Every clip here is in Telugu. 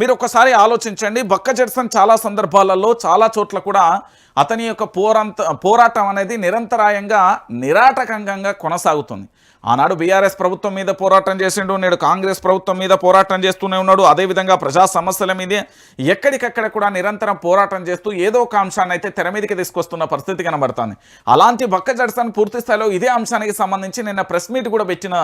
మీరు ఒకసారి ఆలోచించండి. బక్క జడ్సన్ చాలా సందర్భాలలో చాలా చోట్ల కూడా అతని యొక్క పోరంత పోరాటం అనేది నిరంతరాయంగా నిరాటకంగా కొనసాగుతుంది. ఆనాడు బీఆర్ఎస్ ప్రభుత్వం మీద పోరాటం చేసిండు నేడు కాంగ్రెస్ ప్రభుత్వం మీద పోరాటం చేస్తూనే ఉన్నాడు. అదేవిధంగా ప్రజా సమస్యల మీదే ఎక్కడికక్కడ కూడా నిరంతరం పోరాటం చేస్తూ ఏదో ఒక అంశాన్ని అయితే తెర మీదకి తీసుకొస్తున్న పరిస్థితి కనబడుతుంది. అలాంటి బక్క జడ్సన్ పూర్తి స్థాయిలో ఇదే అంశానికి సంబంధించి నిన్న ప్రెస్ మీట్ కూడా పెట్టిన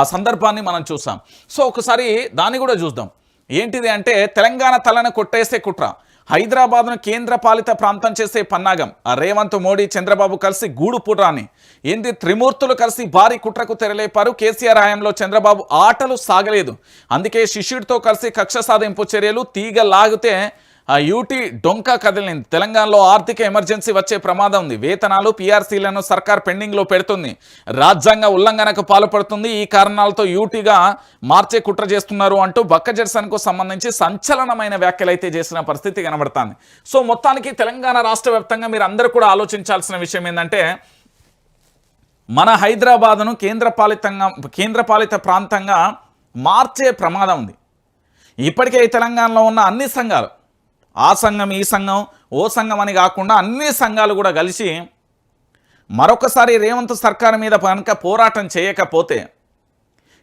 ఆ సందర్భాన్ని మనం చూసాం. సో ఒకసారి దాన్ని కూడా చూద్దాం. ఏంటిది అంటే తెలంగాణ తలను కొట్టేసే కుట్ర. హైదరాబాద్ను కేంద్ర పాలిత ప్రాంతం చేసే పన్నాగం. ఆ రేవంత్ మోడీ చంద్రబాబు కలిసి గూడు పుట్రాని ఏంది త్రిమూర్తులు కలిసి భారీ కుట్రకు తెరలేపారు కేసీఆర్ హయాంలో చంద్రబాబు ఆటలు సాగలేదు. అందుకే శిష్యుడితో కలిసి కక్ష సాధింపు చర్యలు తీగ లాగితే ఆ యూటీ డొంక కదిలింది. తెలంగాణలో ఆర్థిక ఎమర్జెన్సీ వచ్చే ప్రమాదం ఉంది. వేతనాలు పీఆర్సీలను సర్కార్ పెండింగ్లో పెడుతుంది. రాజ్యాంగ ఉల్లంఘనకు పాల్పడుతుంది. ఈ కారణాలతో యూటీగా మార్చే కుట్ర చేస్తున్నారు అంటూ బక్క జడ్సన్కు సంబంధించి సంచలనమైన వ్యాఖ్యలు అయితే చేసిన పరిస్థితి కనబడుతుంది. సో మొత్తానికి తెలంగాణ రాష్ట్ర వ్యాప్తంగా మీరు అందరూ కూడా ఆలోచించాల్సిన విషయం ఏంటంటే మన హైదరాబాదును కేంద్రపాలితంగా కేంద్రపాలిత ప్రాంతంగా మార్చే ప్రమాదం ఉంది. ఇప్పటికే ఈ తెలంగాణలో ఉన్న అన్ని సంఘాలు ఆ సంఘం ఈ సంఘం ఓ సంఘం అని కాకుండా అన్ని సంఘాలు కూడా కలిసి మరొకసారి రేవంత్ సర్కార్ మీద కనుక పోరాటం చేయకపోతే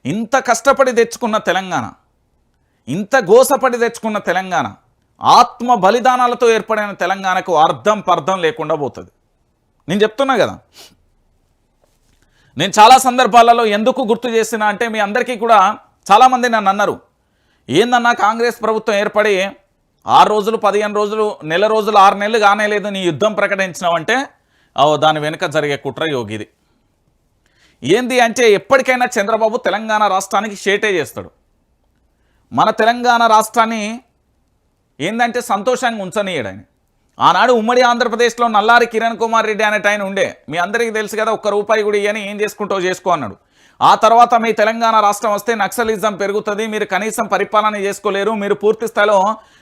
ఇంత కష్టపడి తెచ్చుకున్న తెలంగాణ ఇంత గోసపడి తెచ్చుకున్న తెలంగాణ ఆత్మ బలిదానాలతో ఏర్పడిన తెలంగాణకు అర్థం పర్థం లేకుండా పోతుంది. నేను చెప్తున్నా కదా. నేను చాలా సందర్భాలలో ఎందుకు గుర్తు చేసిన అంటే మీ అందరికీ కూడా చాలామంది నన్ను అన్నారు. ఏందన్నా కాంగ్రెస్ ప్రభుత్వం ఏర్పడి ఆరు రోజులు పదిహేను రోజులు నెల రోజులు ఆరు నెలలు కానే లేదు నీ యుద్ధం ప్రకటించినావంటే ఓ దాని వెనుక జరిగే కుట్ర యోగిది. ఏంది అంటే ఎప్పటికైనా చంద్రబాబు తెలంగాణ రాష్ట్రానికి షేటే చేస్తాడు. మన తెలంగాణ రాష్ట్రాన్ని ఏందంటే సంతోషంగా ఉంచనీయడు ఆయన ఆనాడు ఉమ్మడి ఆంధ్రప్రదేశ్లో నల్లారి కిరణ్ కుమార్ రెడ్డి అనేట ఆయన ఉండే. మీ అందరికీ తెలుసు కదా ఒక్క రూపాయి కూడా ఇవ్వని ఏం చేసుకుంటావు చేసుకో అన్నాడు. ఆ తర్వాత మీ తెలంగాణ రాష్ట్రం వస్తే నక్సలిజం పెరుగుతుంది మీరు కనీసం పరిపాలన చేసుకోలేరు మీరు పూర్తి స్థాయిలో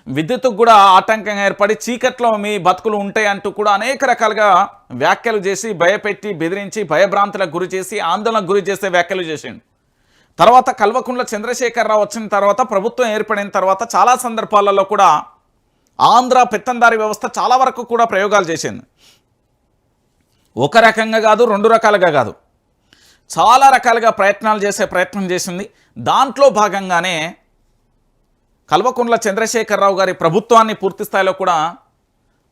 విద్యుత్తుకు కూడా ఆటంకంగా ఏర్పడి చీకట్లో మీ బతుకులు ఉంటాయి అంటూ కూడా అనేక రకాలుగా వ్యాఖ్యలు చేసి భయపెట్టి బెదిరించి భయభ్రాంతులకు గురి చేసి ఆందోళనకు గురి చేసే వ్యాఖ్యలు చేసిండు. తర్వాత కల్వకుంట్ల చంద్రశేఖరరావు వచ్చిన తర్వాత ప్రభుత్వం ఏర్పడిన తర్వాత చాలా సందర్భాలలో కూడా ఆంధ్ర పెత్తందారి వ్యవస్థ చాలా వరకు కూడా ప్రయోగాలు చేసింది. ఒక రకంగా కాదు రెండు రకాలుగా కాదు. చాలా రకాలుగా ప్రయత్నాలు చేసే ప్రయత్నం చేసింది. దాంట్లో భాగంగానే కల్వకుంట్ల చంద్రశేఖరరావు గారి ప్రభుత్వాన్ని పూర్తి స్థాయిలో కూడా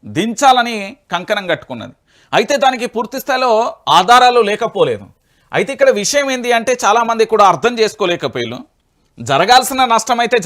దించాలని కంకణం కట్టుకున్నది. అయితే దానికి పూర్తి స్థాయిలో ఆధారాలు లేకపోలేదు. అయితే ఇక్కడ విషయం ఏంటి అంటే చాలామంది కూడా అర్థం చేసుకోలేకపోయారు జరగాల్సిన నష్టం అయితే